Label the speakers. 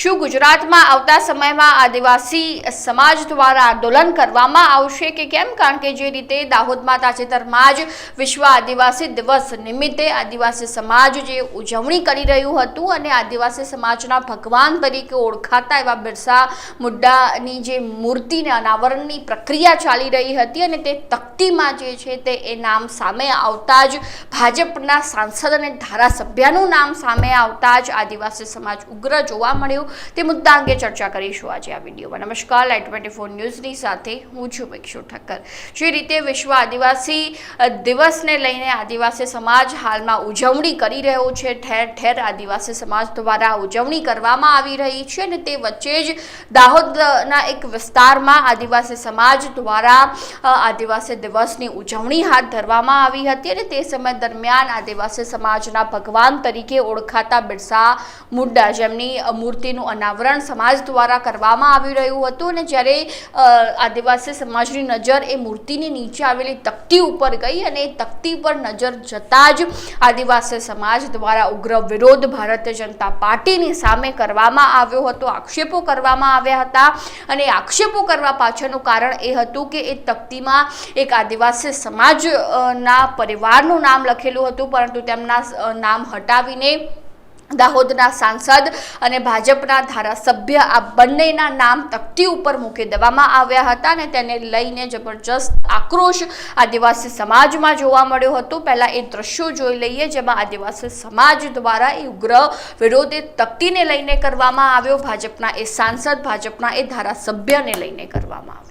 Speaker 1: શું ગુજરાતમાં આવતા સમયમાં આદિવાસી સમાજ દ્વારા આંદોલન કરવામાં આવશે કે કેમ? કારણ કે જે રીતે દાહોદમાં તાજેતરમાં જ વિશ્વ આદિવાસી દિવસ નિમિત્તે આદિવાસી સમાજ જે ઉજવણી કરી રહ્યું હતું અને આદિવાસી સમાજના ભગવાન તરીકે ઓળખાતા એવા બિરસા મુદ્દાની જે મૂર્તિને અનાવરણની પ્રક્રિયા ચાલી રહી હતી અને તે તકતીમાં જે છે તે એ નામ સામે આવતા જ ભાજપના સાંસદ અને ધારાસભ્યનું નામ સામે આવતા જ આદિવાસી સમાજ ઉગ્ર જોવા મળ્યું. તે મુદ્દા અંગે ચર્ચા કરીશું આજે આ વિડીયોમાં. નમસ્કાર લાઈટ ટ્વેન્ટી ફોર ન્યૂઝની સાથે હું છું ભિક્ષુ ઠક્કર. જે રીતે વિશ્વ આદિવાસી દિવસને લઈને આદિવાસી સમાજ હાલમાં ઉજવણી કરી રહ્યો છે ઠેર ઠેર આદિવાસી સમાજ દ્વારા ઉજવણી કરવામાં આવી રહી છે અને તે વચ્ચે જ દાહોદના એક વિસ્તારમાં આદિવાસી સમાજ દ્વારા આદિવાસી દિવસની ઉજવણી હાથ ધરવામાં આવી હતી અને તે સમય દરમિયાન આદિવાસી સમાજના ભગવાન તરીકે ઓળખાતા બિરસા મુંડા જેમની અ, મૂર્તિનું અનાવરણ સમાજ દ્વારા કરવામાં આવી રહ્યું હતું અને જ્યારે આદિવાસી સમાજની નજર એ મૂર્તિની નીચે આવેલી તકતી ઉપર ગઈ અને એ તકતી પર નજર જતાં જ આદિવાસી સમાજ દ્વારા ઉગ્ર વિરોધ ભારતીય જનતા પાર્ટીની સામે કરવામાં આવ્યો હતો. આક્ષેપો કરવામાં આવ્યા હતા અને આક્ષેપો કરવા પાછળનું કારણ એ હતું કે એ તકતીમાં એક આદિવાસી સમાજ ના પરિવારનું નામ લખેલું હતું, પરંતુ તેમના નામ હટાવીને દાહોદના સાંસદ અને ભાજપના ધારાસભ્ય આ બંનેના નામ તકતી ઉપર મૂકી દેવામાં આવ્યા હતા અને તેને લઈને જબરજસ્ત આક્રોશ આદિવાસી સમાજમાં જોવા મળ્યો હતો. પહેલાં એ દ્રશ્યો જોઈ લઈએ જેમાં આદિવાસી સમાજ દ્વારા એ ઉગ્ર વિરોધ તકતીને લઈને કરવામાં આવ્યો. ભાજપના એ સાંસદ, ભાજપના એ ધારાસભ્યને લઈને કરવામાં આવ્યો.